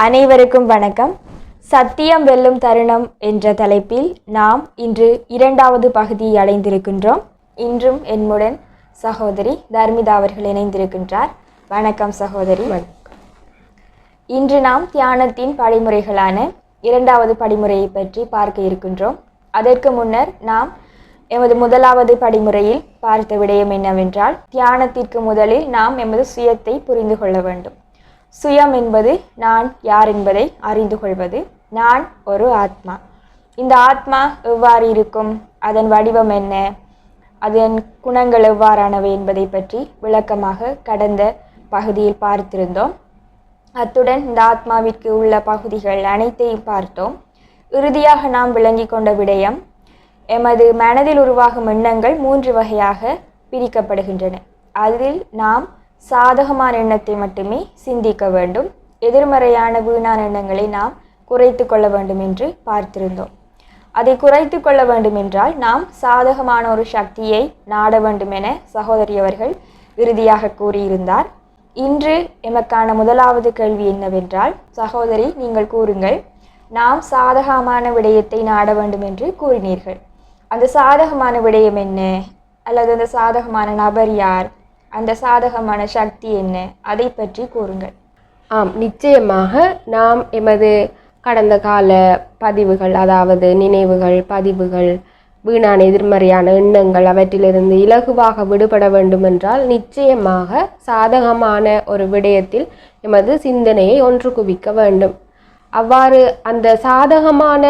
அனைவருக்கும் வணக்கம். சத்தியம் வெல்லும் தருணம் என்ற தலைப்பில் நாம் இன்று இரண்டாவது பகுதியை அடைந்திருக்கின்றோம். இன்றும் என்னுடன் சகோதரி தர்மிதா அவர்கள் இணைந்திருக்கின்றார். வணக்கம் சகோதரி. இன்று நாம் தியானத்தின் படிமுறைகளான இரண்டாவது படிமுறையை பற்றி பார்க்க இருக்கின்றோம். அதற்கு முன்னர் நாம் எமது முதலாவது படிமுறையில் பார்த்த விடயம் என்னவென்றால் தியானத்திற்கு முதலில் நாம் எமது சுயத்தை புரிந்து கொள்ள வேண்டும். சுயம் என்பது நான் யார் என்பதை அறிந்து கொள்வது. நான் ஒரு ஆத்மா. இந்த ஆத்மா எவ்வாறு இருக்கும்? அதன் வடிவம் என்ன? அதன் குணங்கள் எவ்வாறானவை என்பதை பற்றி விளக்கமாக கடந்த பகுதியில் பார்த்திருந்தோம். அத்துடன் இந்த ஆத்மாவிற்கு உள்ள பகுதிகள் அனைத்தையும் பார்த்தோம். இறுதியாக நாம் விளங்கி கொண்ட விடயம் எமது மனதில் உருவாகும் எண்ணங்கள் மூன்று வகையாக பிரிக்கப்படுகின்றன. அதில் நாம் சாதகமான எண்ணத்தை மட்டுமே சிந்திக்க வேண்டும். எதிர்மறையான வீணான எண்ணங்களை நாம் குறைத்து கொள்ள வேண்டும் என்று பார்த்திருந்தோம். அதை குறைத்து கொள்ள வேண்டும் என்றால் நாம் சாதகமான ஒரு சக்தியை நாட வேண்டும் என சகோதரி அவர்கள் இறுதியாக கூறியிருந்தார். இன்று எமக்கான முதலாவது கேள்வி என்னவென்றால் சகோதரி நீங்கள் கூறுங்கள் நாம் சாதகமான விடயத்தை நாட வேண்டும் என்று கூறினீர்கள். அந்த சாதகமான விடயம் என்ன? அல்லது அந்த சாதகமான நபர் யார்? அந்த சாதகமான சக்தி என்ன? அதை பற்றி கூறுங்கள். ஆம் நிச்சயமாக நாம் எமது கடந்த கால பதிவுகள் அதாவது நினைவுகள் பதிவுகள் வீணான எதிர்மறையான எண்ணங்கள் அவற்றிலிருந்து இலகுவாக விடுபட வேண்டுமென்றால் நிச்சயமாக சாதகமான ஒரு விடயத்தில் எமது சிந்தனையை ஒன்று குவிக்க வேண்டும். அவ்வாறு அந்த சாதகமான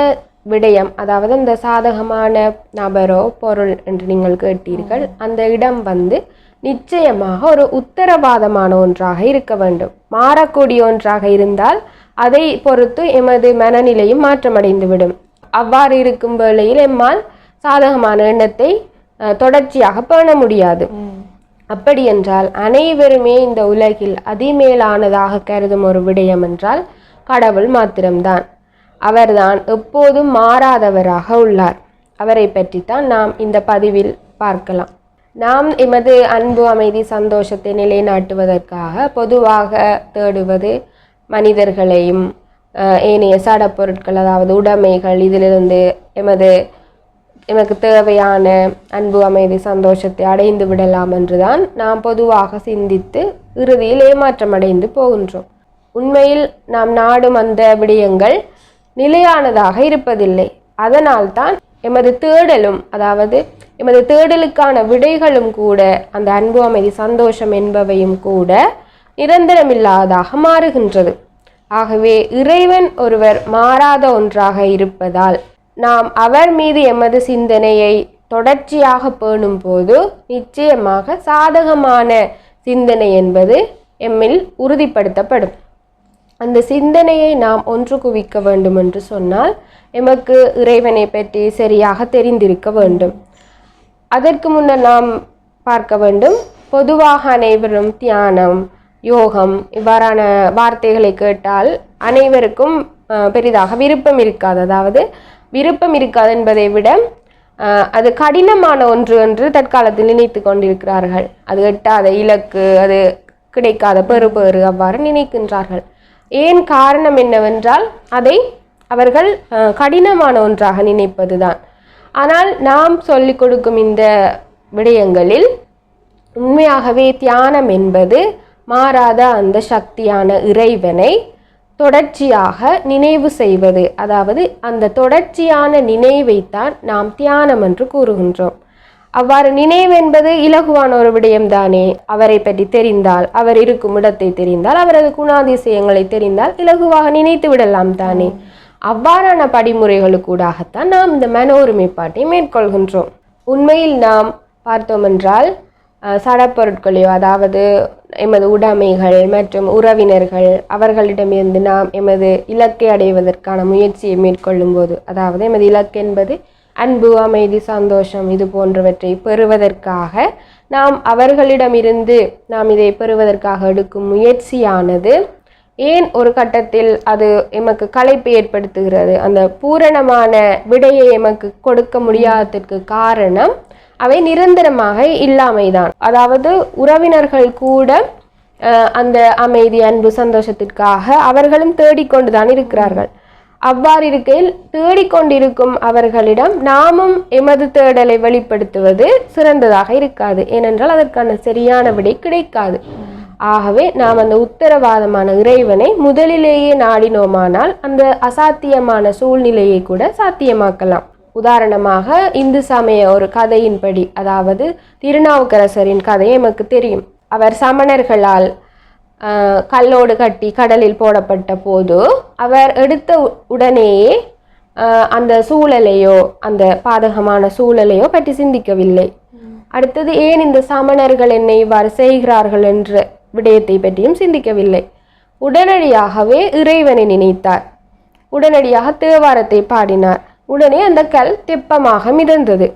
விடயம் அதாவது அந்த சாதகமான நபரோ பொருள் என்று நீங்கள் கேட்டீர்கள் அந்த இடம் வந்து நிச்சயமாக ஒரு உத்தரவாதமான ஒன்றாக இருக்க வேண்டும். மாறக்கூடிய ஒன்றாக இருந்தால் அதை பொறுத்து எமது மனநிலையும் மாற்றமடைந்துவிடும். அவ்வாறு இருக்கும் வேளையில் எம்மால் சாதகமான எண்ணத்தை தொடர்ச்சியாக பேண முடியாது. அப்படி என்றால் அனைவருமே இந்த உலகில் அதிமேலானதாக கருதும் ஒரு விடயம் என்றால் கடவுள் மாத்திரம்தான். அவர்தான் எப்போதும் மாறாதவராக உள்ளார். அவரை பற்றித்தான் நாம் இந்த பதிவில் பார்க்கலாம். நாம் எமது அன்பு அமைதி சந்தோஷத்தை நிலைநாட்டுவதற்காக பொதுவாக தேடுவது மனிதர்களையும் ஏனைய சடப்பொருட்கள் அதாவது உடைமைகள் இதிலிருந்து எமது எமக்கு தேவையான அன்பு அமைதி சந்தோஷத்தை அடைந்து விடலாம் என்றுதான் நாம் பொதுவாக சிந்தித்து இறுதியில் ஏமாற்றம் அடைந்து போகின்றோம். உண்மையில் நாம் நாடும் அந்த விடயங்கள் நிலையானதாக இருப்பதில்லை. அதனால்தான் எமது தேடலும் அதாவது எமது தேடலுக்கான விடைகளும் கூட அந்த அன்பு அமைதி சந்தோஷம் என்பவையும் கூட நிரந்தரமில்லாதாக மாறுகின்றது. ஆகவே இறைவன் ஒருவர் மாறாத ஒன்றாக இருப்பதால் நாம் அவர் மீது எமது சிந்தனையை தொடர்ச்சியாக பேணும் போது நிச்சயமாக சாதகமான சிந்தனை என்பது எம்மில் உறுதிப்படுத்தப்படும். அந்த சிந்தனையை நாம் ஒன்று குவிக்க வேண்டும் என்று சொன்னால் எமக்கு இறைவனை பற்றி சரியாக தெரிந்திருக்க வேண்டும். அதற்கு முன்னர் நாம் பார்க்க வேண்டும். பொதுவாக அனைவரும் தியானம் யோகம் இவ்வாறான வார்த்தைகளை கேட்டால் அனைவருக்கும் பெரிதாக விருப்பம் இருக்காது. அதாவது விருப்பம் இருக்காது என்பதை விட அது கடினமான ஒன்று என்று தற்காலத்தில் நினைத்து கொண்டிருக்கிறார்கள். அது எட்டாத இலக்கு அது கிடைக்காத பெறுபேறு அவ்வாறு நினைக்கின்றார்கள். ஏன் காரணம் என்னவென்றால் அதை அவர்கள் கடினமான ஒன்றாக நினைப்பதுதான். ஆனால் நாம் சொல்லிக் கொடுக்கும் இந்த விடயங்களில் உண்மையாகவே தியானம் என்பது மாறாத அந்த சக்தியான இறைவனை தொடர்ச்சியாக நினைவு செய்வது. அதாவது அந்த தொடர்ச்சியான நினைவைத்தான் நாம் தியானம் என்று கூறுகின்றோம். அவ்வாறு நினைவு என்பது இலகுவான ஒரு விடயம்தானே? அவரை பற்றி தெரிந்தால் அவர் இருக்கும் இடத்தை தெரிந்தால் அவரது குணாதிசயங்களை தெரிந்தால் இலகுவாக நினைத்து விடலாம் தானே அவ்வாறான படிமுறைகளுக்கூடாகத்தான் நாம் இந்த மன ஒருமைப்பாட்டை மேற்கொள்கின்றோம். உண்மையில் நாம் பார்த்தோம் என்றால் சடப்பொருட்களையோ அதாவது எமது உடைமைகள் மற்றும் உறவினர்கள் அவர்களிடமிருந்து நாம் எமது இலக்கை அடைவதற்கான முயற்சியை மேற்கொள்ளும் போது அதாவது எமது இலக்கு என்பது அன்பு அமைதி சந்தோஷம் இது போன்றவற்றை பெறுவதற்காக நாம் அவர்களிடமிருந்து நாம் இதை பெறுவதற்காக எடுக்கும் முயற்சியானது ஏன் ஒரு கட்டத்தில் அது எமக்கு களைப்பு ஏற்படுத்துகிறது? அந்த பூரணமான விடையை எமக்கு கொடுக்க முடியாததற்கு காரணம் அவை நிரந்தரமாக இல்லாமைதான். அதாவது உறவினர்கள் கூட அந்த அமைதி அன்பு சந்தோஷத்திற்காக அவர்களும் தேடிக்கொண்டுதான் இருக்கிறார்கள். அவ்வாறு இருக்கையில் தேடிக்கொண்டிருக்கும் அவர்களிடம் நாமும் எமது தேடலை வெளிப்படுத்துவது சிறந்ததாக இருக்காது. ஏனென்றால் அதற்கான சரியான விடை கிடைக்காது. ஆகவே நாம் அந்த உத்தரவாதமான இறைவனை முதலிலேயே நாடினோமானால் அந்த அசாத்தியமான சூழ்நிலையை கூட சாத்தியமாக்கலாம். உதாரணமாக இந்து சமய ஒரு கதையின்படி அதாவது திருநாவுக்கரசரின் கதை எமக்கு தெரியும். அவர் சமணர்களால் கல்லோடு கட்டி கடலில் போடப்பட்ட போது அவர் எடுத்த உடனேயே அந்த சூழலையோ அந்த பாதகமான சூழலையோ பற்றி சிந்திக்கவில்லை. அடுத்தது ஏன் இந்த சமணர்கள் என்னை இவ்வாறு செய்கிறார்கள் என்ற விடயத்தை பற்றியும் சிந்திக்கவில்லை. உடனடியாகவே இறைவனை நினைத்தார். உடனடியாக தேவாரத்தை பாடினார். உடனே அந்த கல் தெப்பமாக மிதந்தது.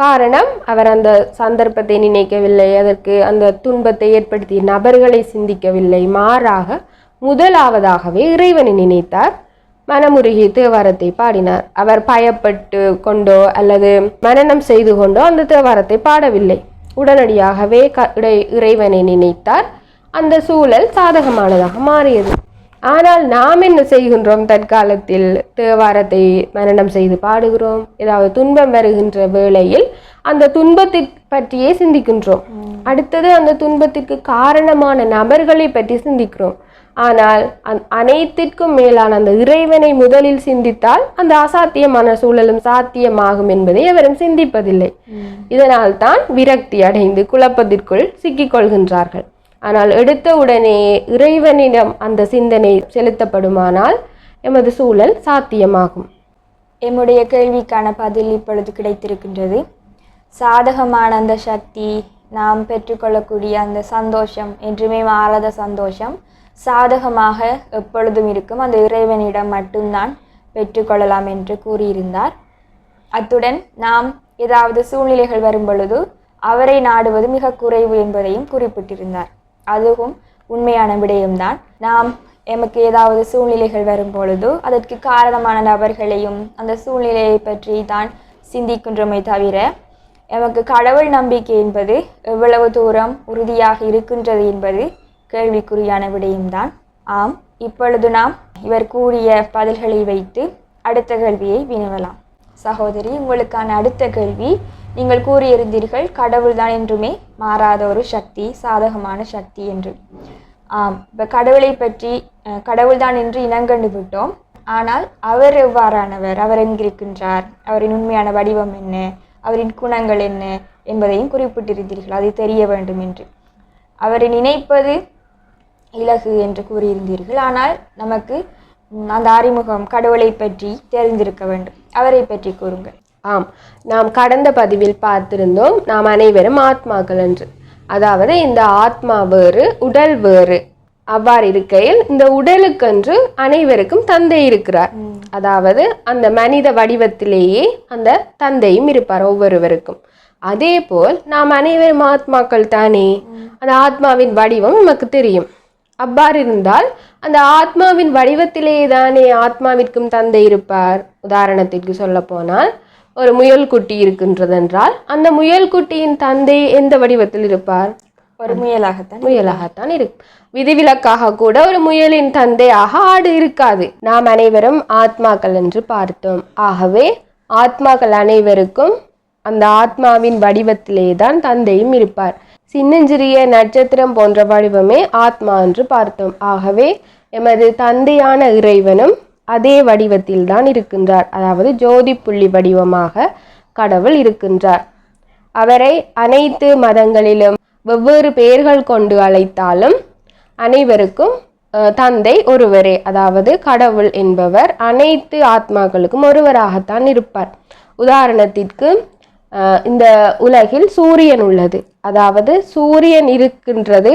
காரணம் அவர் அந்த சந்தர்ப்பத்தை நினைக்கவில்லை. அதற்கு அந்த துன்பத்தை ஏற்படுத்திய நபர்களை சிந்திக்கவில்லை. மாறாக முதலாவதாகவே இறைவனை நினைத்தார். மனமுருகி தேவாரத்தை பாடினார். அவர் பயப்பட்டு கொண்டோ அல்லது மனனம் செய்து கொண்டோ அந்த தேவாரத்தை பாடவில்லை. உடனடியாகவே இறைவனை நினைத்தார். அந்த சூழல் சாதகமானதாக மாறியது. ஆனால் நாம் என்ன செய்கின்றோம்? தற்காலத்தில் தேவாரத்தை மரணம் செய்து பாடுகிறோம். ஏதாவது துன்பம் வருகின்ற வேளையில் அந்த துன்பத்தை பற்றியே சிந்திக்கின்றோம். அடுத்தது அந்த துன்பத்திற்கு காரணமான நபர்களை பற்றி சிந்திக்கிறோம். ஆனால் அந்- அனைத்திற்கும் மேலான அந்த இறைவனை முதலில் சிந்தித்தால் அந்த அசாத்தியமான சூழலும் சாத்தியமாகும் என்பதை அவரும் சிந்திப்பதில்லை. இதனால் தான் விரக்தி அடைந்து குழப்பத்திற்குள் சிக்கிக் கொள்கின்றார்கள் ஆனால் எடுத்த உடனே இறைவனிடம் அந்த சிந்தனை செலுத்தப்படுமானால் எமது சூழல் சாத்தியமாகும். எம்முடைய கேள்விக்கான பதில் இப்பொழுது கிடைத்திருக்கின்றது. சாதகமான அந்த சக்தி நாம் பெற்றுக்கொள்ளக்கூடிய அந்த சந்தோஷம் என்றுமே மாறாத சந்தோஷம் சாதகமாக எப்பொழுதும் இருக்கும். அந்த இறைவனிடம் மட்டும்தான் பெற்றுக்கொள்ளலாம் என்று கூறியிருந்தார். அத்துடன் நாம் ஏதாவது சூழ்நிலைகள் வரும் பொழுது அவரை நாடுவது மிக குறைவு என்பதையும் குறிப்பிட்டிருந்தார். அதுவும் உண்மையான விடயம்தான். நாம் எமக்கு ஏதாவது சூழ்நிலைகள் வரும் பொழுது அதற்கு காரணமான நபர்களையும் அந்த சூழ்நிலையை பற்றி தான் சிந்திக்கின்றோமே தவிர எமக்கு கடவுள் நம்பிக்கை என்பது எவ்வளவு தூரம் உறுதியாக இருக்கின்றது என்பது கேள்விக்குறியான விடயம்தான். ஆம் இப்பொழுது நாம் இவர் கூறிய பதில்களை வைத்து அடுத்த கேள்வியை வினவலாம். சகோதரி உங்களுக்கான அடுத்த கேள்வி நீங்கள் கூறியிருந்தீர்கள் கடவுள்தான் என்றுமே மாறாத ஒரு சக்தி சாதகமான சக்தி என்று. ஆம் இப்போ கடவுளை பற்றி கடவுள்தான் என்று இனங்கண்டு விட்டோம். ஆனால் அவர் எவ்வாறானவர் அவர் எங்கிருக்கின்றார் அவரின் உண்மையான வடிவம் என்ன அவரின் குணங்கள் என்ன என்பதையும் குறிப்பிட்டிருந்தீர்கள் அது தெரிய வேண்டும் என்று. அவரை நினைப்பது இலகு என்று கூறியிருந்தீர்கள். ஆனால் நமக்கு அந்த அறிமுகம் கடவுளை பற்றி தெரிந்திருக்க வேண்டும். அவரை பற்றி கூறுங்கள். ஆம். நாம் கடந்த பதிவில் பார்த்திருந்தோம் நாம் அனைவரும் ஆத்மாக்கள் என்று. அதாவது இந்த ஆத்மா வேறு உடல் வேறு. அவ்வாறு இருக்கையில் இந்த உடலுக்கென்று அனைவருக்கும் தந்தை இருக்கிறார். அதாவது அந்த மனித வடிவத்திலேயே அந்த தந்தையும் இருப்பார் ஒவ்வொருவருக்கும். அதே போல் நாம் அனைவரும் ஆத்மாக்கள் தானே? அந்த ஆத்மாவின் வடிவம் நமக்கு தெரியும். அவ்வாறு இருந்தால் அந்த ஆத்மாவின் வடிவத்திலேயே தானே ஆத்மாவிற்கும் தந்தை இருப்பார். உதாரணத்திற்கு சொல்ல போனால் ஒரு முயல் குட்டி இருக்கின்றதென்றால் அந்த முயல் குட்டியின் தந்தை எந்த வடிவத்தில் இருப்பார்? ஒரு முயலாகத்தான் முயலாகத்தான் இருக்கும். விதிவிலக்காக கூட ஒரு முயலின் தந்தையாக ஆடு இருக்காது. நாம் அனைவரும் ஆத்மாக்கள் என்று பார்த்தோம். ஆகவே ஆத்மாக்கள் அனைவருக்கும் அந்த ஆத்மாவின் வடிவத்திலே தான் தந்தையும் இருப்பார். சின்னஞ்சிறிய நட்சத்திரம் போன்ற வடிவமே ஆத்மா என்று பார்த்தோம். ஆகவே எமது தந்தையான இறைவனும் அதே வடிவத்தில் தான் இருக்கின்றார். அதாவது ஜோதி புள்ளி வடிவமாக கடவுள் இருக்கின்றார். அவரை அனைத்து மதங்களிலும் வெவ்வேறு பெயர்கள் கொண்டு அழைத்தாலும் அனைவருக்கும் தந்தை ஒருவரே. அதாவது கடவுள் என்பவர் அனைத்து ஆத்மாக்களுக்கும் ஒருவராகத்தான் இருப்பார். உதாரணத்திற்கு இந்த உலகில் சூரியன் உள்ளது. அதாவது சூரியன் இருக்கின்றது.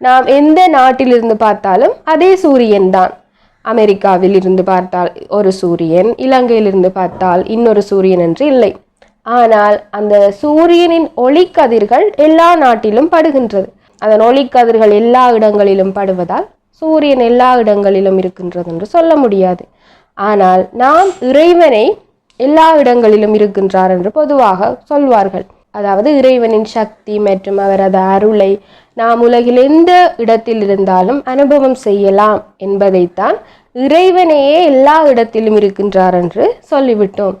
நாம் எந்த நாட்டிலிருந்து பார்த்தாலும் அதே சூரியன் தான். அமெரிக்காவில் இருந்து பார்த்தால் ஒரு சூரியன் இலங்கையிலிருந்து பார்த்தால் இன்னொரு சூரியன் என்று இல்லை. ஆனால் அந்த சூரியனின் ஒளிக்கதிர்கள் எல்லா நாட்டிலும் படுகின்றது. அதன் ஒளிக்கதிர்கள் எல்லா இடங்களிலும் படுவதால் சூரியன் எல்லா இடங்களிலும் இருக்கின்றது என்று சொல்ல முடியாது. ஆனால் நாம் இறைவனை எல்லா இடங்களிலும் இருக்கின்றார் என்று பொதுவாக சொல்வார்கள். அதாவது இறைவனின் சக்தி மற்றும் அவரது அருளை நாம் உலகில் எந்த இடத்தில் இருந்தாலும் அனுபவம் செய்யலாம் என்பதைத்தான் இறைவனையே எல்லா இடத்திலும் இருக்கின்றார் என்று சொல்லிவிட்டோம்.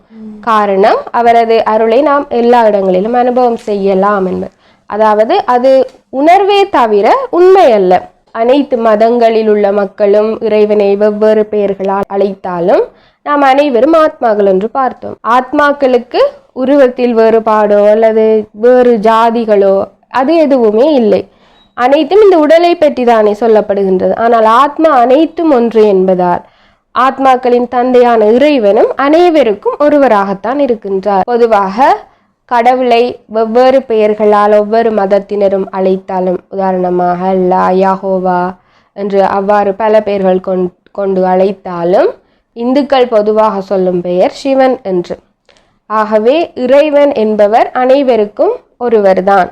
காரணம் அவரது அருளை நாம் எல்லா இடங்களிலும் அனுபவம் செய்யலாம் என்பது. அதாவது அது உணர்வே தவிர உண்மை அல்ல அனைத்து மதங்களில் உள்ள மக்களும் இறைவனை வெவ்வேறு பெயர்களால் அழைத்தாலும் நாம் அனைவரும் ஆத்மாக்கள் என்று பார்த்தோம். ஆத்மாக்களுக்கு உருவத்தில் வேறுபாடோ அல்லது வேறு ஜாதிகளோ அது எதுவுமே இல்லை. அனைத்தும் இந்த உடலை பற்றி தானே சொல்லப்படுகின்றது. ஆனால் ஆத்மா அனைத்தும் ஒன்று என்பதால் ஆத்மாக்களின் தந்தையான இறைவனும் அனைவருக்கும் ஒருவராகத்தான் இருக்கின்றார். பொதுவாக கடவுளை வெவ்வேறு பெயர்களால் ஒவ்வொரு மதத்தினரும் அழைத்தாலும் உதாரணமாக அல்லா யாஹோவா என்று அவ்வாறு பல பெயர்கள் கொண்- கொண்டு அழைத்தாலும் இந்துக்கள் பொதுவாக சொல்லும் பெயர் சிவன் என்று. ஆகவே இறைவன் என்பவர் அனைவருக்கும் ஒருவர்தான்.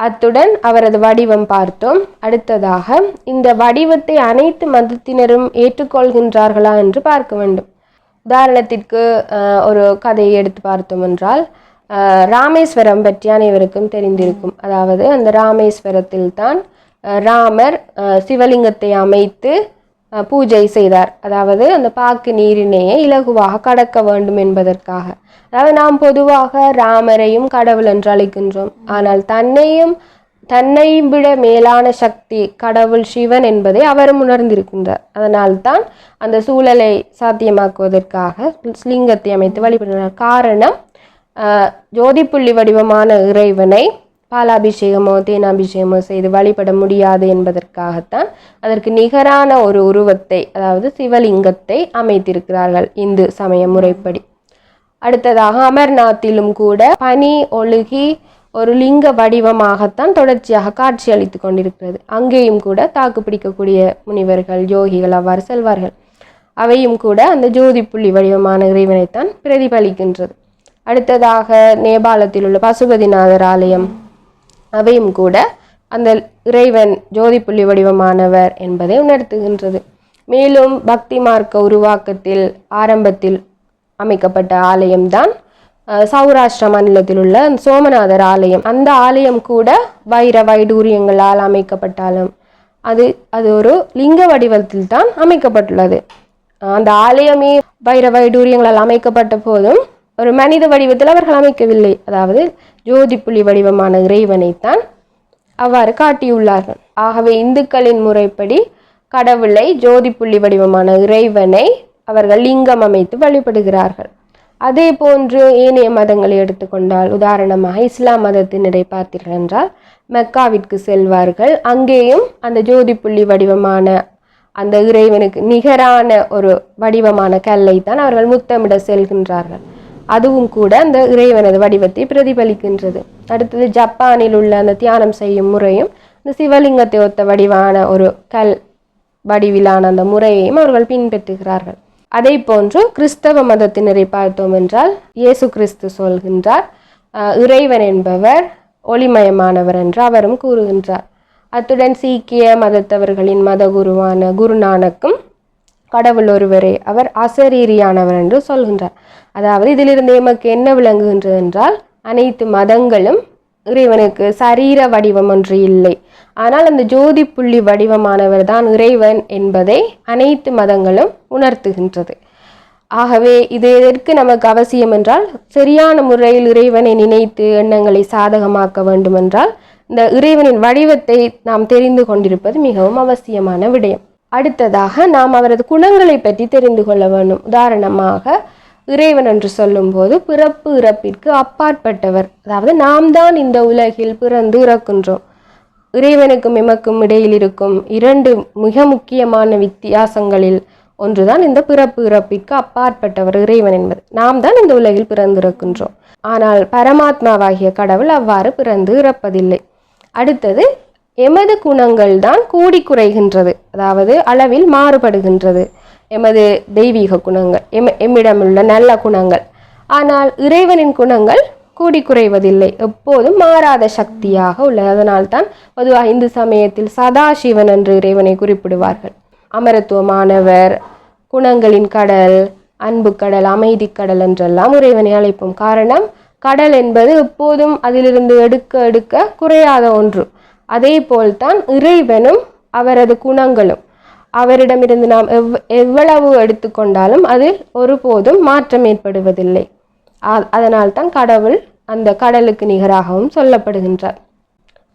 அத்துடன் அவரது வடிவம் பார்த்தோம். அடுத்ததாக இந்த வடிவத்தை அனைத்து மதத்தினரும் ஏற்றுக்கொள்கின்றார்களா என்று பார்க்க வேண்டும். உதாரணத்திற்கு ஒரு கதையை எடுத்து பார்த்தோம் என்றால் ராமேஸ்வரம் பற்றி அனைவருக்கும் தெரிந்திருக்கும். அதாவது அந்த ராமேஸ்வரத்தில் தான் ராமர் சிவலிங்கத்தை அமைத்து பூஜை செய்தார். அதாவது அந்த பாக்கு நீரினையே இலகுவாக கடக்க வேண்டும் என்பதற்காக. அதாவது நாம் பொதுவாக ராமரையும் கடவுள் என்று அழைக்கின்றோம். ஆனால் தன்னையும் தன்னையும் விட மேலான சக்தி கடவுள் சிவன் என்பதை அவரும் உணர்ந்திருக்கின்றார். அதனால்தான் அந்த சூழலை சாத்தியமாக்குவதற்காக லிங்கத்தை அமைத்து வழிபடுகிறார். காரணம் ஜோதிப்புள்ளி வடிவமான இறைவனை பாலாபிஷேகமோ தேனாபிஷேகமோ செய்து வழிபட முடியாது என்பதற்காகத்தான் அதற்கு நிகரான ஒரு உருவத்தை அதாவது சிவலிங்கத்தை அமைத்திருக்கிறார்கள் இந்து சமய முறைப்படி. அடுத்ததாக அமர்நாத்திலும் கூட பனி ஒழுகி ஒரு லிங்க வடிவமாகத்தான் தொடர்ச்சியாக காட்சி அளித்து கொண்டிருக்கிறது. அங்கேயும் கூட தாக்கு பிடிக்கக்கூடிய முனிவர்கள் யோகிகள் அவ்வாறு செல்வார்கள். அவையும் கூட அந்த ஜோதி புள்ளி வடிவமான இறைவனைத்தான் பிரதிபலிக்கின்றது. அடுத்ததாக நேபாளத்தில் உள்ள பசுபதிநாதர் ஆலயம். அவையும் கூட அந்த இறைவன் ஜோதி புள்ளி வடிவமானவர் என்பதை உணர்த்துகின்றது. மேலும் பக்தி மார்க்க உருவாக்கத்தில் ஆரம்பத்தில் அமைக்கப்பட்ட ஆலயம்தான் சௌராஷ்டிர மாநிலத்தில் உள்ள அந்த சோமநாதர் ஆலயம். அந்த ஆலயம் கூட வைர வைடூரியங்களால் அமைக்கப்பட்டாலும் அது அது ஒரு லிங்க வடிவத்தில் தான் அமைக்கப்பட்டுள்ளது. அந்த ஆலயமே வைர வைடூரியங்களால் அமைக்கப்பட்ட போதும் ஒரு மனித வடிவத்தில் அவர்கள் அமைக்கவில்லை. அதாவது ஜோதி புள்ளி வடிவமான இறைவனைத்தான் அவ்வாறு காட்டியுள்ளார்கள். ஆகவே இந்துக்களின் முறைப்படி கடவுளை ஜோதி புள்ளி வடிவமான இறைவனை அவர்கள் லிங்கம் அமைத்து வழிபடுகிறார்கள். அதே போன்று ஏனைய மதங்களை எடுத்துக்கொண்டால் உதாரணமாக இஸ்லாம் மதத்தினரை பார்த்தீர்கள் என்றால் மெக்காவிற்கு செல்வார்கள். அங்கேயும் அந்த ஜோதி புள்ளி வடிவமான அந்த இறைவனுக்கு நிகரான ஒரு வடிவமான கல்லை தான் அவர்கள் முத்தமிட செல்கின்றார்கள். அதுவும் கூட அந்த இறைவனது வடிவத்தை பிரதிபலிக்கின்றது. அடுத்தது ஜப்பானில் உள்ள அந்த தியானம் செய்யும் முறையும் இந்த சிவலிங்கத்தை ஒத்த வடிவான ஒரு கல் வடிவிலான அந்த முறையையும் அவர்கள் பின்பற்றுகிறார்கள். அதே போன்று கிறிஸ்தவ மதத்தினரை பார்த்தோம் என்றால் இயேசு கிறிஸ்து சொல்கின்றார் இறைவன் என்பவர் ஒளிமயமானவர் என்று அவரும் கூறுகின்றார். அத்துடன் சீக்கிய மதத்தவர்களின் மதகுருவான குருநானக்கும் கடவுள் ஒருவரே அவர் அசரீரியானவர் என்று சொல்கின்றார். அதாவது இதிலிருந்து எமக்கு என்ன விளங்குகின்றது என்றால் அனைத்து மதங்களும் இறைவனுக்கு சரீர வடிவம் ஒன்று இல்லை. ஆனால் அந்த ஜோதி புள்ளி வடிவமானவர் தான் இறைவன் என்பதை அனைத்து மதங்களும் உணர்த்துகின்றது. ஆகவே இது எதற்கு நமக்கு அவசியம் என்றால் சரியான முறையில் இறைவனை நினைத்து எண்ணங்களை சாதகமாக்க வேண்டுமென்றால் இந்த இறைவனின் வடிவத்தை நாம் தெரிந்து கொண்டிருப்பது மிகவும் அவசியமான விடயம். அடுத்ததாக நாம் அவரது குணங்களை பற்றி தெரிந்து கொள்ள வேண்டும். உதாரணமாக இறைவன் என்று சொல்லும்போது பிறப்பு இறப்பிற்கு அப்பாற்பட்டவர். அதாவது நாம் தான் இந்த உலகில் பிறந்து இறக்கின்றோம். இறைவனுக்கும் எமக்கும் இடையில் இருக்கும் இரண்டு மிக முக்கியமான வித்தியாசங்களில் ஒன்றுதான் இந்த பிறப்பு இறப்பிற்கு அப்பாற்பட்டவர் இறைவன் என்பது. நாம் தான் இந்த உலகில் பிறந்திருக்கின்றோம் ஆனால் பரமாத்மாவாகிய கடவுள் அவ்வாறு பிறந்து இறப்பதில்லை. அடுத்தது எமது குணங்கள் தான் கூடி குறைகின்றது. அதாவது அளவில் மாறுபடுகின்றது. எமது தெய்வீக குணங்கள் எம் எம்மிடமுள்ள நல்ல குணங்கள். ஆனால் இறைவனின் குணங்கள் கூடி குறைவதில்லை. எப்போதும் மாறாத சக்தியாக உள்ளது. அதனால்தான் பொதுவாக இந்து சமயத்தில் சதாசிவன் என்று இறைவனை குறிப்பிடுவார்கள். அமரத்துவமானவர் குணங்களின் கடல் அன்பு கடல் அமைதி கடல் என்றெல்லாம் இறைவனை அழைப்போம். காரணம் கடல் என்பது எப்போதும் அதிலிருந்து எடுக்க எடுக்க குறையாத ஒன்று. அதே போல்தான் இறைவனும் அவரது குணங்களும். அவரிடமிருந்து நாம் எவ் எவ்வளவு எடுத்துக்கொண்டாலும் அதில் ஒருபோதும் மாற்றம் ஏற்படுவதில்லை. அதனால்தான் கடவுள் அந்த கடலுக்கு நிகராகவும் சொல்லப்படுகின்றார்.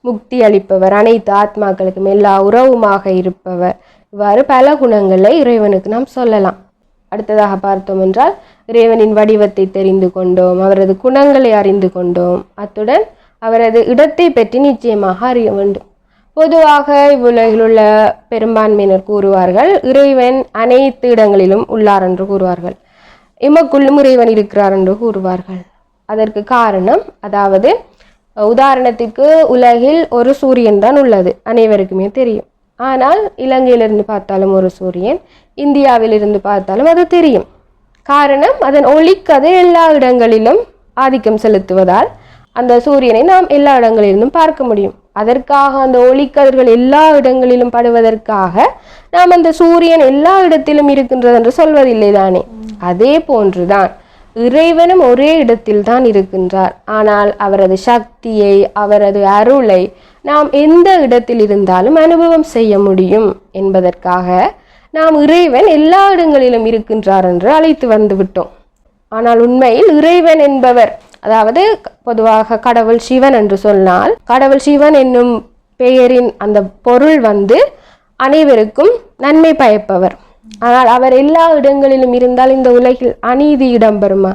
முக்தி அளிப்பவர் அனைத்து ஆத்மாக்களுக்கும் எல்லா உறவுமாக இருப்பவர். இவ்வாறு பல குணங்களை இறைவனுக்கு நாம் சொல்லலாம். அடுத்ததாக பார்த்தோம் என்றால் இறைவனின் வடிவத்தை தெரிந்து கொண்டோம் அவரது குணங்களை அறிந்து கொண்டோம். அத்துடன் அவரது இடத்தை பற்றி நிச்சயமாக அறிய வேண்டும். பொதுவாக இவ்வுலகில் உள்ள பெரும்பான்மையினர் கூறுவார்கள் இறைவன் அனைத்து இடங்களிலும் உள்ளார் என்று கூறுவார்கள். இமக்குள்ளும் இறைவன் இருக்கிறார் என்று கூறுவார்கள். அதற்கு காரணம் அதாவது உதாரணத்துக்கு உலகில் ஒரு சூரியன் தான் உள்ளது அனைவருக்குமே தெரியும். ஆனால் இலங்கையிலிருந்து பார்த்தாலும் ஒரு சூரியன் இந்தியாவிலிருந்து பார்த்தாலும் அது தெரியும். காரணம் அதன் ஒளிக்கதை எல்லா இடங்களிலும் ஆதிக்கம் செலுத்துவதால் அந்த சூரியனை நாம் எல்லா இடங்களிலும் பார்க்க முடியும். அதற்காக அந்த ஒளிக்கதிர்கள் எல்லா இடங்களிலும் படுவதற்காக நாம் அந்த சூரியன் எல்லா இடத்திலும் இருக்கின்றது என்று சொல்வதில்லை தானே? அதே போன்றுதான். இறைவனும் ஒரே இடத்தில் தான் இருக்கின்றார். ஆனால் அவரது சக்தியை அவரது அருளை நாம் எந்த இடத்தில் இருந்தாலும் அனுபவம் செய்ய முடியும் என்பதற்காக நாம் இறைவன் எல்லா இடங்களிலும் இருக்கின்றார் என்று அழைத்து வந்து விட்டோம். ஆனால் உண்மையில் இறைவன் என்பவர் அதாவது பொதுவாக கடவுள் சிவன் என்று சொன்னால் கடவுள் சிவன் என்னும் பெயரின் அந்த பொருள் வந்து அனைவருக்கும் நன்மை பயப்பவர். ஆனால் அவர் எல்லா இடங்களிலும் இருந்தால் இந்த உலகில் அநீதி இடம்பெறுமா?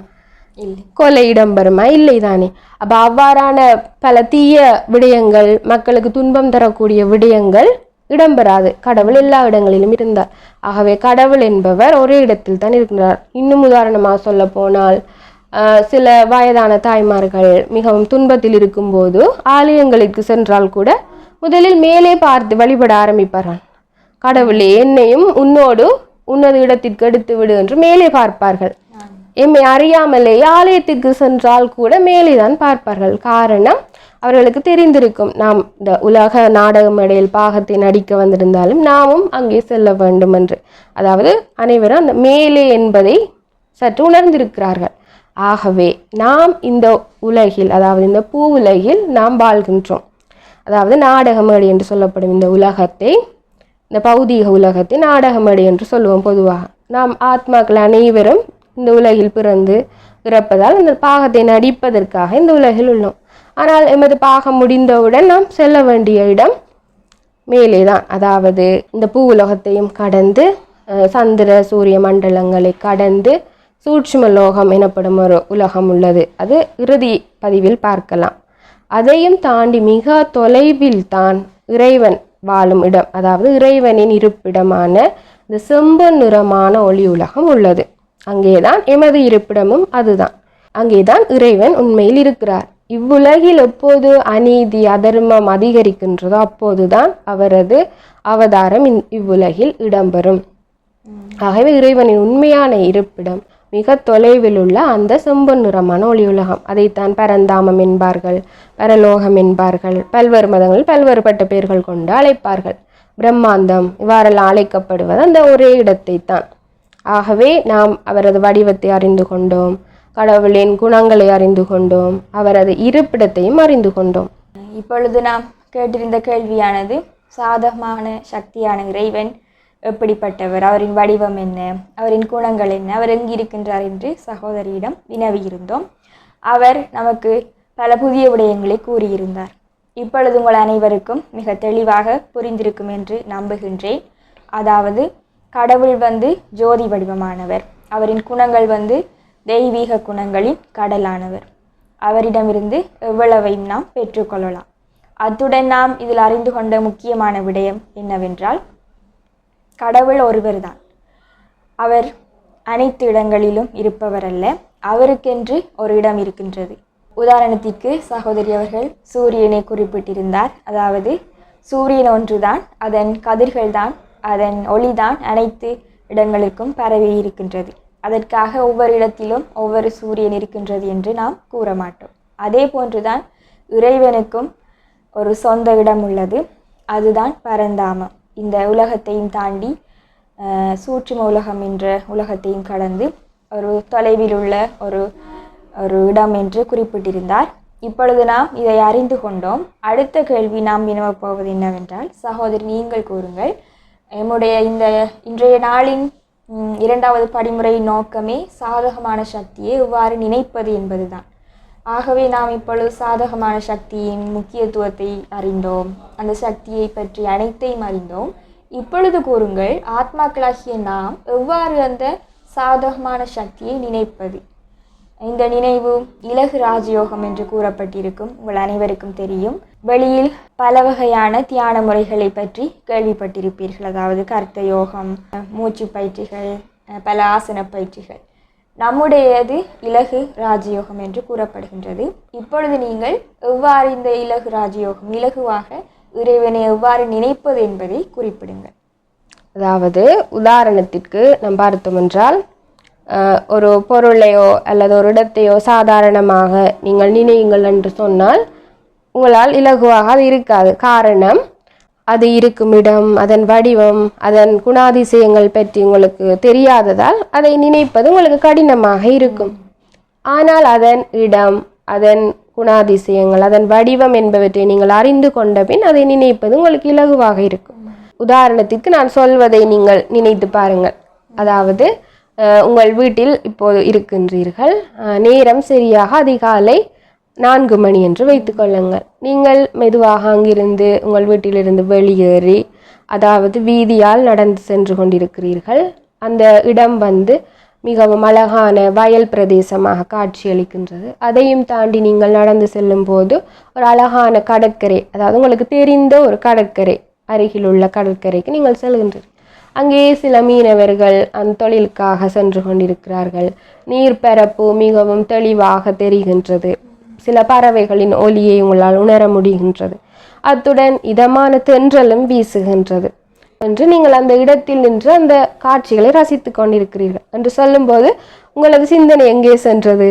கொலை இடம்பெறுமா? இல்லை தானே. அப்போ அவ்வாறான பல தீய விடயங்கள் மக்களுக்கு துன்பம் தரக்கூடிய விடயங்கள் இடம்பெறாது. கடவுள் எல்லா இடங்களிலும் இருந்தார். ஆகவே கடவுள் என்பவர் ஒரே இடத்தில் தான் இருக்கின்றார். இன்னும் உதாரணமாக சொல்ல போனால் சில வயதான தாய்மார்கள் மிகவும் துன்பத்தில் இருக்கும்போது ஆலயங்களுக்கு சென்றால் கூட முதலில் மேலே பார்த்து வழிபட ஆரம்பிப்பார்கள் கடவுளே என்னையும் உன்னோடு உன்னது இடத்திற்கு எடுத்து விடு என்று மேலே பார்ப்பார்கள். எம்மை அறியாமலே ஆலயத்திற்கு சென்றால் கூட மேலே தான் பார்ப்பார்கள். காரணம் அவர்களுக்கு தெரிந்திருக்கும். நாம் இந்த உலக நாடக மேடையில் பாகத்தை நடிக்க வந்திருந்தாலும் நாமும் அங்கே செல்ல வேண்டும் என்று அதாவது அனைவரும் அந்த மேலே என்பதை சற்று உணர்ந்திருக்கிறார்கள். ஆகவே நாம் இந்த உலகில் அதாவது இந்த பூ உலகில் நாம் வாழ்கின்றோம். அதாவது நாடகமேடை என்று சொல்லப்படும் இந்த உலகத்தை இந்த பௌதீக உலகத்தை நாடகமேடை என்று சொல்லுவோம் பொதுவாக. நாம் ஆத்மாக்கள் அனைவரும் இந்த உலகில் பிறந்து பிறப்பதால் இந்த பாகத்தை நடிப்பதற்காக இந்த உலகில் உள்ளோம். ஆனால் எமது பாகம் முடிந்தவுடன் நாம் செல்ல வேண்டிய இடம் மேலே தான் அதாவது இந்த பூ உலகத்தையும் கடந்து சந்திர சூரிய மண்டலங்களை கடந்து சூட்சும லோகம் எனப்படும் ஒரு உலகம் உள்ளது. அது இறுதி பதிவில் பார்க்கலாம். அதையும் தாண்டி மிக தொலைவில் தான் இறைவன் வாழும் இடம் அதாவது இறைவனின் இருப்பிடமான இந்த செம்பு நிறமான ஒளி உலகம் உள்ளது. அங்கேதான் எமது இருப்பிடமும் அதுதான். அங்கேதான் இறைவன் உண்மையில் இருக்கிறார். இவ்வுலகில் எப்போது அநீதி அதர்மம் அதிகரிக்கின்றதோ அப்போதுதான் அவரது அவதாரம் இவ்வுலகில் இடம்பெறும். ஆகவே இறைவனின் உண்மையான இருப்பிடம் மிக தொலைவில் உள்ள அந்த செம்பு நிறமான ஒளி உலகம் அதைத்தான் பரந்தாமம் என்பார்கள் பரலோகம் என்பார்கள் பல்வேறு மதங்கள் பல்வேறுபட்ட பெயர்கள் கொண்டு அழைப்பார்கள். பிரம்மாந்தம் இவ்வாறெல்லாம் அழைக்கப்படுவது அந்த ஒரே இடத்தை தான் ஆகவே நாம் அவரது வடிவத்தை அறிந்து கொண்டோம் கடவுளின் குணங்களை அறிந்து கொண்டோம் அவரது இருப்பிடத்தையும் அறிந்து கொண்டோம். இப்பொழுது நாம் கேட்டிருந்த கேள்வியானது சாதகமான சக்தியான இறைவன் எப்படிப்பட்டவர்? அவரின் வடிவம் என்ன? அவரின் குணங்கள் என்ன? அவர் எங்கு இருக்கின்றார் என்று சகோதரியிடம் வினவியிருந்தோம் அவர் நமக்கு பல புதிய விடயங்களை கூறியிருந்தார். இப்பொழுது உங்கள் அனைவருக்கும் மிக தெளிவாக புரிந்திருக்கும் என்று நம்புகின்றேன். அதாவது கடவுள் வந்து ஜோதி வடிவமானவர். அவரின் குணங்கள் வந்து தெய்வீக குணங்களின் கடலானவர். அவரிடமிருந்து எவ்வளவையும் நாம் பெற்றுக்கொள்ளலாம்? அத்துடன் நாம் இதில் அறிந்து கொண்ட முக்கியமான விடயம் என்னவென்றால் கடவுள் ஒருவர்தான். அவர் அனைத்து இடங்களிலும் இருப்பவர் அல்ல அவருக்கென்று ஒரு இடம் இருக்கின்றது. உதாரணத்திற்கு சகோதரி அவர்கள் சூரியனை குறிப்பிட்டிருந்தார். அதாவது சூரியன் ஒன்றுதான் அதன் கதிர்கள் தான் அதன் ஒளிதான் அனைத்து இடங்களுக்கும் பரவி இருக்கின்றது. அதற்காக ஒவ்வொரு இடத்திலும் ஒவ்வொரு சூரியன் இருக்கின்றது என்று நாம் கூற மாட்டோம். அதே போன்றுதான் இறைவனுக்கும் ஒரு சொந்த இடம் உள்ளது. அதுதான் பரந்தாமம். இந்த உலகத்தையும் தாண்டி சூற்றும உலகம் என்ற உலகத்தையும் கடந்து ஒரு தொலைவில் உள்ள ஒரு ஒரு இடம் என்று குறிப்பிட்டிருந்தார். இப்பொழுது நாம் இதை அறிந்து கொண்டோம். அடுத்த கேள்வி நாம் வினவப் போவது என்னவென்றால் சகோதரி நீங்கள் கூறுங்கள். எம்முடைய இந்த இன்றைய நாளின் இரண்டாவது படிமுறை நோக்கமே சாதகமான சக்தியை எவ்வாறு நினைப்பது என்பதுதான். ஆகவே நாம் இப்பொழுது சாதகமான சக்தியின் முக்கியத்துவத்தை அறிந்தோம். அந்த சக்தியை பற்றி அனைத்தையும் அறிந்தோம். இப்பொழுது கூறுங்கள் ஆத்மாக்களாகிய நாம் எவ்வாறு அந்த சாதகமான சக்தியை நினைப்பது? இந்த நினைவு இலகு ராஜயோகம் என்று கூறப்பட்டிருக்கும். உங்கள் அனைவருக்கும் தெரியும். வெளியில் பல வகையான தியான முறைகளை பற்றி கேள்விப்பட்டிருப்பீர்கள். அதாவது கர்த்த யோகம் மூச்சு பயிற்சிகள் பல ஆசன பயிற்சிகள். நம்முடையது இலகு ராஜயோகம் என்று கூறப்படுகின்றது. இப்பொழுது நீங்கள் எவ்வாறு இந்த இலகு ராஜயோகம் இலகுவாக இறைவனை எவ்வாறு நினைப்பது என்பதை குறிப்பிடுங்கள். அதாவது உதாரணத்திற்கு நாம் பார்த்தோம் என்றால் ஒரு பொருளையோ அல்லது ஒரு இடத்தையோ சாதாரணமாக நீங்கள் நினையுங்கள் என்று சொன்னால் உங்களால் இலகுவாக அது இருக்காது. காரணம் அது இருக்கும் இடம் அதன் வடிவம் அதன் குணாதிசயங்கள் பற்றி உங்களுக்கு தெரியாததால் அதை நினைப்பது உங்களுக்கு கடினமாக இருக்கும். ஆனால் அதன் இடம் அதன் குணாதிசயங்கள் அதன் வடிவம் என்பவற்றை நீங்கள் அறிந்து கொண்ட பின் அதை நினைப்பது உங்களுக்கு இலகுவாக இருக்கும். உதாரணத்திற்கு நான் சொல்வதை நீங்கள் நினைத்து பாருங்கள். அதாவது உங்கள் வீட்டில் இப்போது இருக்கின்றீர்கள். நேரம் சரியாக அதிகாலை நான்கு மணி என்று வைத்துக்கொள்ளுங்கள் நீங்கள் மெதுவாக அங்கிருந்து உங்கள் வீட்டிலிருந்து வெளியேறி அதாவது வீதியால் நடந்து சென்று கொண்டிருக்கிறீர்கள். அந்த இடம் வந்து மிகவும் அழகான வயல் பிரதேசமாக காட்சியளிக்கின்றது. அதையும் தாண்டி நீங்கள் நடந்து செல்லும் போது ஒரு அழகான கடற்கரை அதாவது உங்களுக்கு தெரிந்த ஒரு கடற்கரை அருகில் உள்ள கடற்கரைக்கு நீங்கள் செல்கின்றீர்கள். அங்கே சில மீனவர்கள் அந்த தொழிலுக்காக சென்று கொண்டிருக்கிறார்கள். நீர்ப்பரப்பு மிகவும் தெளிவாக தெரிகின்றது. சில பறவைகளின் ஒலியை உங்களால் உணர முடிகின்றது. அத்துடன் இதமான தென்றலும் வீசுகின்றது. என்று நீங்கள் அந்த இடத்தில் நின்று அந்த காட்சிகளை ரசித்துக் கொண்டிருக்கிறீர்கள். என்று சொல்லும்போது உங்களது சிந்தனை எங்கே சென்றது?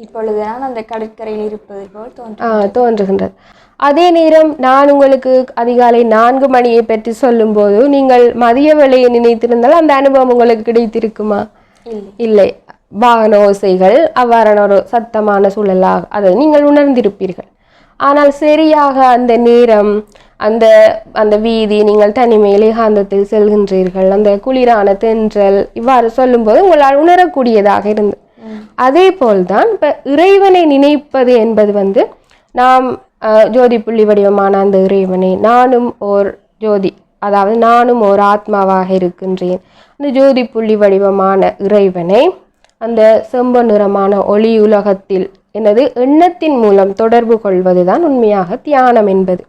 இப்பொழுது நான் அந்த கடற்கரையில் இருப்பது போல் தோன்றும் ஆ, தோன்றுகின்றது. அதே நேரம் நான் உங்களுக்கு அதிகாலை நான்கு மணியை பற்றி சொல்லும்போது நீங்கள் மதிய வேளையை நினைத்திருந்தால் அந்த அனுபவம் உங்களுக்கு கிடைத்திருக்குமா? இல்லை. வாகன ஓசைகள் அவ்வாறான ஒரு சத்தமான சூழலாக அதை நீங்கள் உணர்ந்திருப்பீர்கள். ஆனால் சரியாக அந்த நேரம் அந்த அந்த வீதி நீங்கள் தனிமையில் ஏகாந்தத்தில் செல்கின்றீர்கள் அந்த குளிரான தென்றல் இவ்வாறு சொல்லும்போது உங்களால் உணரக்கூடியதாக இருந்தது அதே போல்தான் இப்போ இறைவனை நினைப்பது என்பது வந்து நாம் ஜோதி புள்ளி வடிவமான அந்த இறைவனை நானும் ஓர் ஜோதி அதாவது நானும் ஓர் ஆத்மாவாக இருக்கின்றேன். அந்த ஜோதி புள்ளி வடிவமான இறைவனை அந்த செம்ப நிறமான ஒளி உலகத்தில் எனது எண்ணத்தின் மூலம் தொடர்பு கொள்வதுதான் உண்மையாக தியானம் என்பது.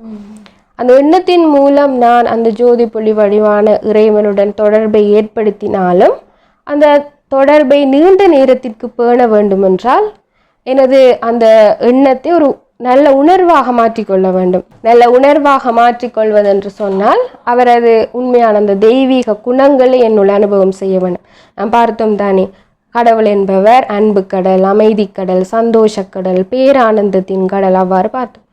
அந்த எண்ணத்தின் மூலம் நான் அந்த ஜோதி புள்ளி வடிவான இறைவனுடன் தொடர்பை ஏற்படுத்தினாலும் அந்த தொடர்பை நீண்ட நேரத்திற்கு பேண வேண்டுமென்றால் எனது அந்த எண்ணத்தை ஒரு நல்ல உணர்வாக மாற்றிக்கொள்ள வேண்டும். நல்ல உணர்வாக மாற்றிக்கொள்வது என்று சொன்னால் அவரது உண்மையான அந்த தெய்வீக குணங்களை என்னுள் அனுபவம் செய்ய வேண்டும். நாம் பார்த்தோம் தானே கடவுள் என்பவர் அன்பு கடல் அமைதி கடல் சந்தோஷக்கடல் பேரானந்தத்தின் கடல் அவ்வாறு பார்த்தோம்.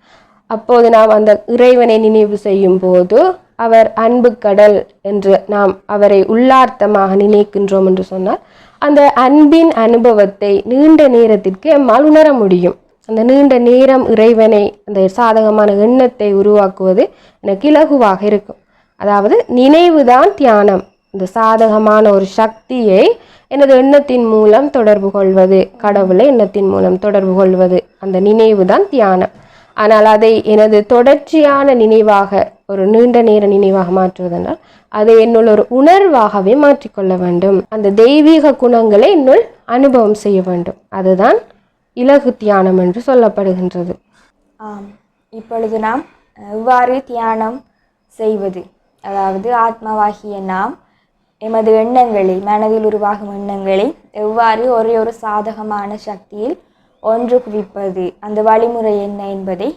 அப்போது நாம் அந்த இறைவனை நினைவு செய்யும் போது அவர் அன்பு கடல் என்று நாம் அவரை உள்ளார்த்தமாக நினைக்கின்றோம் என்று சொன்னால் அந்த அன்பின் அனுபவத்தை நீண்ட நேரத்திற்கு எம்மால் உணர முடியும். அந்த நீண்ட நேரம் இறைவனை அந்த சாதகமான எண்ணத்தை உருவாக்குவது எனக்கு இலகுவாக இருக்கும். அதாவது நினைவுதான் தியானம். இந்த சாதகமான ஒரு சக்தியை எனது எண்ணத்தின் மூலம் தொடர்பு கொள்வது கடவுளை எண்ணத்தின் மூலம் தொடர்பு கொள்வது அந்த நினைவு தான் தியானம். ஆனால் அதை எனது தொடர்ச்சியான நினைவாக ஒரு நீண்ட நேர நினைவாக மாற்றுவதனால் அதை என்னுள் ஒரு உணர்வாகவே மாற்றிக்கொள்ள வேண்டும். அந்த தெய்வீக குணங்களை என்னுள் அனுபவம் செய்ய வேண்டும். அதுதான் இலகு தியானம் என்று சொல்லப்படுகின்றது. ஆம். இப்பொழுது நாம் எவ்வாறு தியானம் செய்வது அதாவது ஆத்மாவாகிய நாம் எமது எண்ணங்களை மனதில் உருவாகும் எண்ணங்களை எவ்வாறு ஒரே ஒரு சாதகமான சக்தியில் ஒன்று குவிப்பது? அந்த வழிமுறை என்ன என்பதை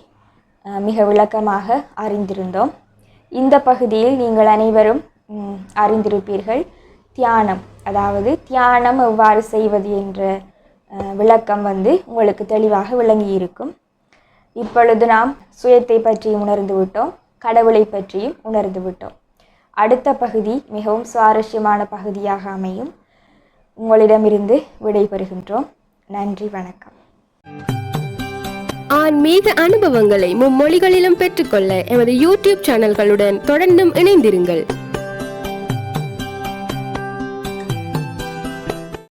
மிக விளக்கமாக அறிந்திருந்தோம். இந்த பகுதியில் நீங்கள் அனைவரும் அறிந்திருப்பீர்கள். தியானம் அதாவது தியானம் எவ்வாறு செய்வது என்ற விளக்கம் வந்து உங்களுக்கு தெளிவாக விளங்கியிருக்கும். இப்பொழுது நாம் சுயத்தை பற்றியும் உணர்ந்து விட்டோம் கடவுளை பற்றியும் உணர்ந்து விட்டோம். அடுத்த பகுதி மிகவும் சுவாரஸ்யமான பகுதியாக அமையும். உங்களிடமிருந்து விடைபெறுகின்றோம். நன்றி வணக்கம். ஆன்மீக அனுபவங்களை மும்மொழிகளிலும் பெற்றுக்கொள்ள எமது யூடியூப் சேனல்களுடன் தொடர்ந்தும் இணைந்திருங்கள்.